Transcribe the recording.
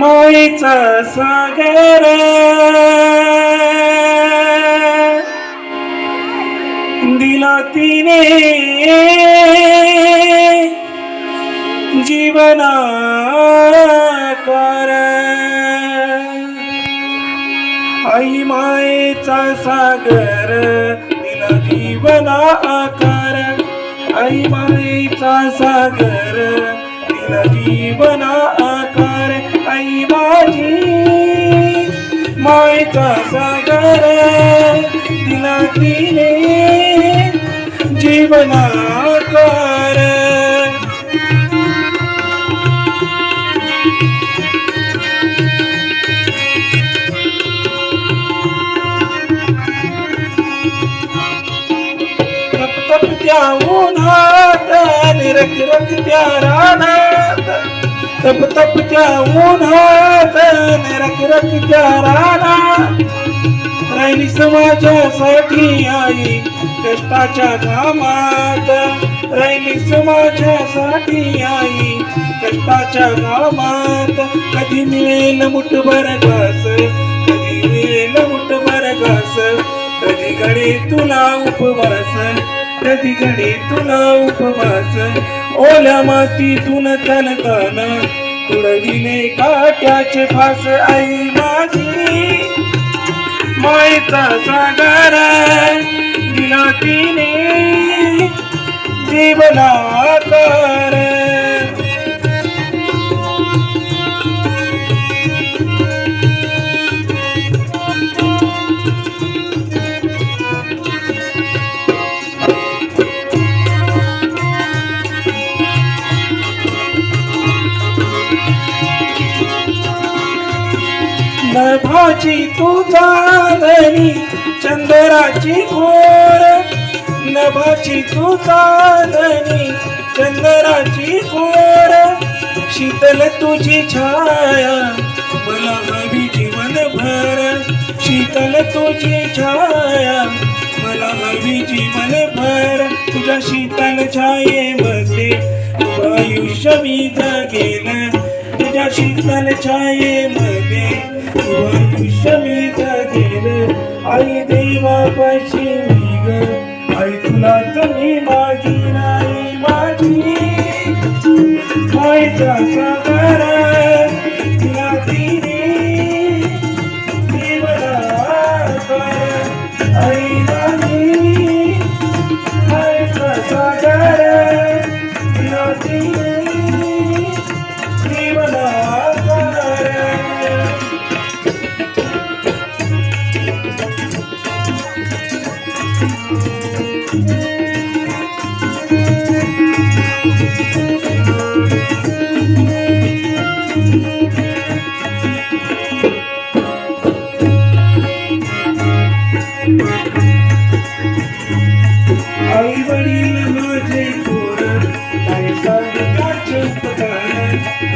माईचा सागर. दिला तिने जीवनाकार. आई मायेचा सागर दिला जीवना आकार आई मायेचा सागर. मायेचा सागर तिला तिने जीवनाकार तप त्या उन्हात निरख रख त्या रानात. तप तप त्या उन्हात निरख रख त्या राणा. राहिली समाजासाठी आई कष्टाच्या घामात राहिली समाजासाठी आई कष्टाच्या घामात कधी मिळेल मुठभर घास कधी मिळेल मुठभर घास. कधी घडी तुला उपवास कधी तुला उपवास. ओल्या मातीतून तनताना तुडविले काट्याचे फास आई माझी. मायचा सागर दिला तिने जीवनाकार नभाची तू चांदणी चंद्राची घोर. नभाची तू चांदणी चंद्राची घोर. शीतल तुझी छाया मला हवी जीवन भर. शीतल तुझी छाया मला हवी जीवन भर. तुझ्या शीतल छायेमध्ये उभं आयुष्य मी जगेल तुझ्या शीतल छायेमध्ये उभं आयुष्य मी जगेल आई देवापाशी मी ग आई तुला तुम्ही मागीन आई माझी मायचा सागर तुला तिने जीवनाकार आई आई वडील